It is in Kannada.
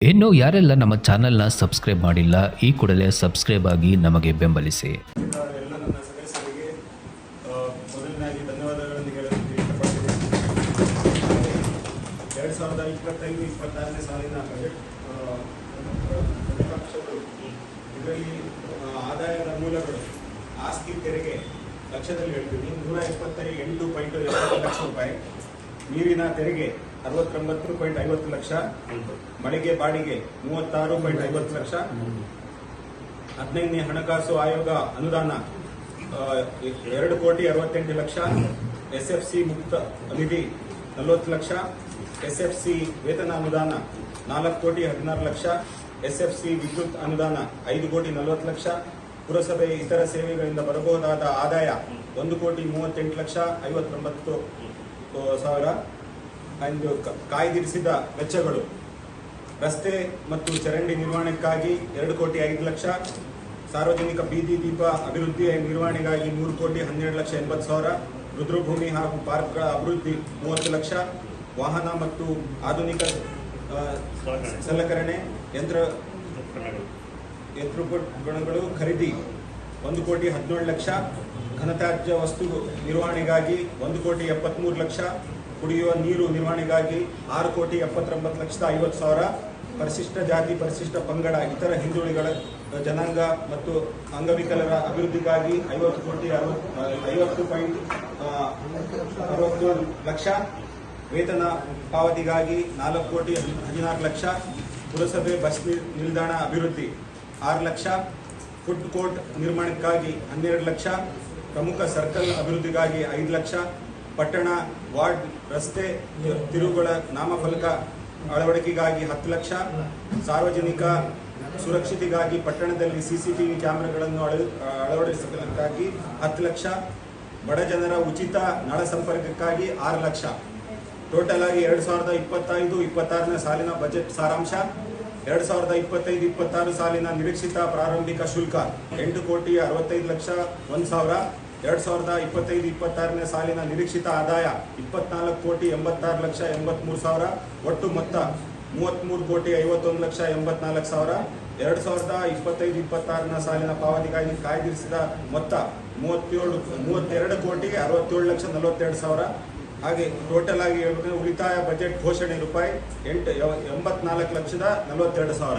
ಇನ್ನು ಯಾರೆಲ್ಲ ನಮ್ಮ ಚಾನೆಲ್ನ ಸಬ್ಸ್ಕ್ರೈಬ್ ಮಾಡಿಲ್ಲ ಈ ಕೂಡಲೇ ಸಬ್ಸ್ಕ್ರೈಬ್ ಆಗಿ ನಮಗೆ ಬೆಂಬಲಿಸಿ ಆಸ್ತಿ ತೆರಿಗೆ ಲಕ್ಷದಲ್ಲಿ ಹೇಳ್ತೀನಿ ನೂರ ಇಪ್ಪತ್ತೈದು ಎಂಟು ಪಾಯಿಂಟ್ ಲಕ್ಷ ರೂಪಾಯಿ ನೀರಿನ ತೆರಿಗೆ ಅರವತ್ತೊಂಬತ್ತು ಪಾಯಿಂಟ್ ಐವತ್ತು ಲಕ್ಷ, ಮಳಿಗೆ ಬಾಡಿಗೆ ಮೂವತ್ತಾರು ಪಾಯಿಂಟ್ ಐವತ್ತು ಲಕ್ಷ, ಹದಿನೈದನೇ ಹಣಕಾಸು ಆಯೋಗ ಅನುದಾನ ಎರಡು ಕೋಟಿ ಅರವತ್ತೆಂಟು ಲಕ್ಷ ಎಸ್ ಎಫ್ ಸಿ ಮುಕ್ತ ನಿಧಿ ನಲವತ್ತು ಲಕ್ಷ ಎಸ್ ಎಫ್ ಸಿ ವೇತನ ಅನುದಾನ ನಾಲ್ಕು ಕೋಟಿ ಹದಿನಾರು ಲಕ್ಷ ಎಸ್ ಎಫ್ ಸಿ ವಿದ್ಯುತ್ ಅನುದಾನ ಐದು ಕೋಟಿ ನಲವತ್ತು ಲಕ್ಷ, ಪುರಸಭೆ ಇತರ ಸೇವೆಗಳಿಂದ ಬರಬಹುದಾದ ಆದಾಯ ಒಂದು ಕೋಟಿ ಮೂವತ್ತೆಂಟು ಲಕ್ಷ ಐವತ್ತೊಂಬತ್ತು. ಸಾವಿರ ಅಂದು ಕ- ಕಾಯ್ದಿರಿಸಿದ ವೆಚ್ಚಗಳು. ರಸ್ತೆ ಮತ್ತು ಚರಂಡಿ ನಿರ್ವಹಣೆಗಾಗಿ ಎರಡು ಕೋಟಿ ಐದು ಲಕ್ಷ. ಸಾರ್ವಜನಿಕ ಬೀದಿ ದೀಪ ಅಭಿವೃದ್ಧಿ ನಿರ್ವಹಣೆಗಾಗಿ ಮೂರು ಕೋಟಿ ಹನ್ನೆರಡು ಲಕ್ಷ ಎಂಬತ್ತು ಸಾವಿರ. ರುದ್ರಭೂಮಿ ಹಾಗೂ ಪಾರ್ಕ್ಗಳ ಅಭಿವೃದ್ಧಿ ಮೂವತ್ತು ಲಕ್ಷ. ವಾಹನ ಮತ್ತು ಆಧುನಿಕ ಸಲಕರಣೆ ಯಂತ್ರ ಯಂತ್ರೋಪಕರಣಗಳು ಖರೀದಿ ಒಂದು ಕೋಟಿ ಹದಿನೇಳು ಲಕ್ಷ. ಘನತ್ಯಾಜ್ಯ ವಸ್ತು ನಿರ್ವಹಣೆಗಾಗಿ ಒಂದು ಕೋಟಿ ಎಪ್ಪತ್ಮೂರು ಲಕ್ಷ ಕುಡಿಯುವ ನೀರು ನಿರ್ವಹಣೆಗಾಗಿ ಆರು ಕೋಟಿ ಎಪ್ಪತ್ತೊಂಬತ್ತು ಲಕ್ಷದ ಐವತ್ತು ಸಾವಿರ ಪರಿಶಿಷ್ಟ ಜಾತಿ, ಪರಿಶಿಷ್ಟ ಪಂಗಡ, ಇತರ ಹಿಂದುಳಿಗಳ ಜನಾಂಗ ಮತ್ತು ಅಂಗವಿಕಲರ ಅಭಿವೃದ್ಧಿಗಾಗಿ ಐವತ್ತು ಕೋಟಿ ಐವತ್ತು ಪಾಯಿಂಟ್ ಅರವತ್ತು ಲಕ್ಷ ವೇತನ ಪಾವತಿಗಾಗಿ ನಾಲ್ಕು ಕೋಟಿ ಹದಿನಾರು ಲಕ್ಷ ಪುರಸಭೆ ಬಸ್ ನಿಲ್- ನಿಲ್ದಾಣ ಅಭಿವೃದ್ಧಿ ಆರು ಲಕ್ಷ ಫುಡ್ ಕೋರ್ಟ್ ನಿರ್ಮಾಣಕ್ಕಾಗಿ ಹನ್ನೆರಡು ಲಕ್ಷ ಪ್ರಮುಖ ಸರ್ಕಲ್ ಅಭಿವೃದ್ಧಿಗಾಗಿ ಐದು ಲಕ್ಷ, ಪಟ್ಟಣ, ವಾರ್ಡ್, ರಸ್ತೆ ತಿರುವುಗಳ ನಾಮಫಲಕ ಅಳವಡಿಕೆಗಾಗಿ ಹತ್ತು ಲಕ್ಷ, ಸಾರ್ವಜನಿಕ ಸುರಕ್ಷತೆಗಾಗಿ ಪಟ್ಟಣದಲ್ಲಿ ಸಿಸಿಟಿವಿ ಕ್ಯಾಮೆರಾಗಳನ್ನು ಅಳ- ಅಳವಡಿಸಲಿಕ್ಕಾಗಿ ಹತ್ತು ಲಕ್ಷ, ಬಡ ಜನರ ಉಚಿತ ನಳ ಸಂಪರ್ಕಕ್ಕಾಗಿ ಆರು ಲಕ್ಷ. ಟೋಟಲ್ ಆಗಿ ಎರಡು ಸಾವಿರದ ಇಪ್ಪತ್ತೈದು, ಇಪ್ಪತ್ತಾರನೇ ಸಾಲಿನ ಬಜೆಟ್ ಸಾರಾಂಶ, ಎರಡು ಸಾವಿರದ ಇಪ್ಪತ್ತೈದು, ಇಪ್ಪತ್ತಾರು ಸಾಲಿನ ನಿರೀಕ್ಷಿತ ಪ್ರಾರಂಭಿಕ ಶುಲ್ಕ ಎಂಟು ಕೋಟಿ ಅರವತ್ತೈದು ಲಕ್ಷ, ಒಂದು ಸಾವಿರ. ಎರಡು ಸಾವಿರದ ಇಪ್ಪತ್ತೈದು, ಇಪ್ಪತ್ತಾರನೇ ಸಾಲಿನ ನಿರೀಕ್ಷಿತ ಆದಾಯ ಇಪ್ಪತ್ನಾಲ್ಕು ಕೋಟಿ ಎಂಬತ್ತಾರು ಲಕ್ಷ ಎಂಬತ್ಮೂರು ಸಾವಿರ, ಒಟ್ಟು ಮೊತ್ತ ಮೂವತ್ತ್ಮೂರು ಕೋಟಿ ಐವತ್ತೊಂದು ಲಕ್ಷ ಎಂಬತ್ನಾಲ್ಕು ಸಾವಿರ. ಎರಡು ಸಾವಿರದ ಇಪ್ಪತ್ತೈದು, ಇಪ್ಪತ್ತಾರನ ಸಾಲಿನ ಪಾವತಿಗಾಗಿ ಕಾಯ್ದಿರಿಸಿದ ಮೊತ್ತ ಮೂವತ್ತೇಳು, ಮೂವತ್ತೆರಡು ಕೋಟಿ ಅರವತ್ತೇಳು ಲಕ್ಷ ನಲವತ್ತೆರಡು ಸಾವಿರ. ಹಾಗೆ ಟೋಟಲ್ ಆಗಿ ಹೇಳ್ಬೇಕಂದ್ರೆ ಉಳಿತಾಯ ಬಜೆಟ್ ಘೋಷಣೆ ರೂಪಾಯಿ ಎಂಟು, ಎಂಬತ್ನಾಲ್ಕು ಲಕ್ಷದ ನಲವತ್ತೆರಡು ಸಾವಿರ.